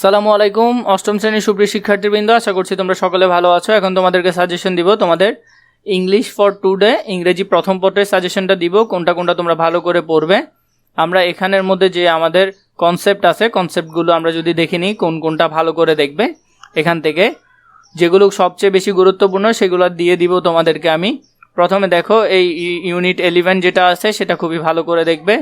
সালামু আলাইকুম, অষ্টম শ্রেণির সুপ্রিয় শিক্ষার্থীবৃন্দ, আশা করছি তোমরা সকলে ভালো আছো। এখন তোমাদেরকে সাজেশন দিব, তোমাদের ইংলিশ ফর টুডে ইংরেজি প্রথম পত্রের সাজেশনটা দিব, কোনটা কোনটা তোমরা ভালো করে পড়বে। আমরা এখানের মধ্যে যে আমাদের কনসেপ্ট আছে কনসেপ্টগুলো আমরা যদি দেখে নিই, কোন কোনটা ভালো করে দেখবে, এখান থেকে যেগুলো সবচেয়ে বেশি গুরুত্বপূর্ণ, সেগুলো দিয়ে দিব তোমাদেরকে আমি। প্রথমে দেখো, এই ইউনিট এলিভেন যেটা আছে, সেটা খুবই ভালো করে দেখবে।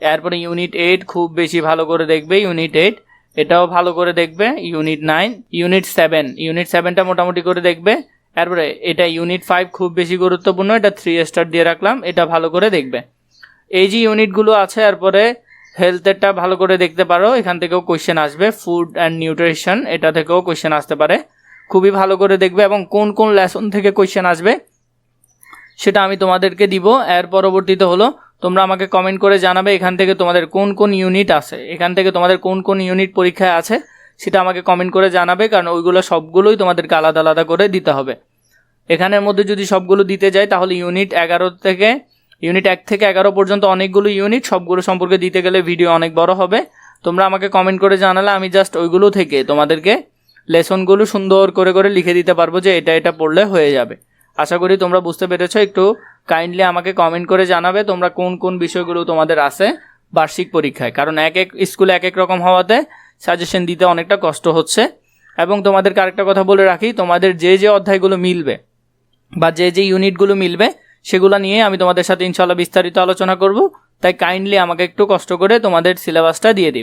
এরপরে ইউনিট এইট খুব বেশি ভালো করে দেখবে ইউনিট এইট এটাও ভালো করে দেখবে unit nine unit seven unit সেভেনটা মোটামুটি করে দেখবে। তারপরে এটা ইউনিট ফাইভ খুব বেশি গুরুত্বপূর্ণ, এটা থ্রি স্টার দিয়ে রাখলাম, এটা ভালো করে দেখবে। এই যে ইউনিটগুলো আছে, এরপরে হেলথেরটা ভালো করে দেখতে পারো, এখান থেকেও কোয়েশ্চেন আসবে ফুড অ্যান্ড নিউট্রিশন এটা থেকেও কোয়েশ্চেন আসতে পারে। খুবই ভালো করে দেখবে এবং কোন কোন লেসন থেকে কোয়েশ্চেন আসবে, সেটা আমি তোমাদেরকে দিব। এর পরবর্তীতে হলো তোমরা আমাকে কমেন্ট করে জানাবে এখান থেকে তোমাদের কোন কোন ইউনিট আছে, এখান থেকে তোমাদের কোন কোন ইউনিট পরীক্ষায় আছে, সেটা আমাকে কমেন্ট করে জানাবে, কারণ ওইগুলো সবগুলোই তোমাদেরকে আলাদা আলাদা করে দিতে হবে। এখানের মধ্যে যদি সবগুলো দিতে যাই, তাহলে ইউনিট এগারো থেকে ইউনিট এক থেকে এগারো পর্যন্ত অনেকগুলো ইউনিট সবগুলো সম্পর্কে দিতে গেলে ভিডিও অনেক বড় হবে। তোমরা আমাকে কমেন্ট করে জানালে আমি জাস্ট ওইগুলো থেকে তোমাদেরকে লেসনগুলো সুন্দর করে করে লিখে দিতে পারব যে এটা এটা পড়লে হয়ে যাবে। আশা করি তোমরা বুঝতে পেরেছ, একটু কাইন্ডলি আমাকে কমেন্ট করে জানাবে তোমরা কোন কোন বিষয়গুলো তোমাদের আছে বার্ষিক পরীক্ষায়। কারণ এক এক স্কুলে এক এক রকম হওয়াতে সাজেশন দিতে অনেকটা কষ্ট হচ্ছে। এবং তোমাদেরকে আরেকটা কথা বলে রাখি, তোমাদের যে যে অধ্যায়গুলো মিলবে বা যে যে ইউনিটগুলো মিলবে, সেগুলো নিয়ে আমি তোমাদের সাথে ইনশাল্লাহ বিস্তারিত আলোচনা করব। তাই কাইন্ডলি আমাকে একটু কষ্ট করে তোমাদের সিলেবাসটা দিয়ে দিবে।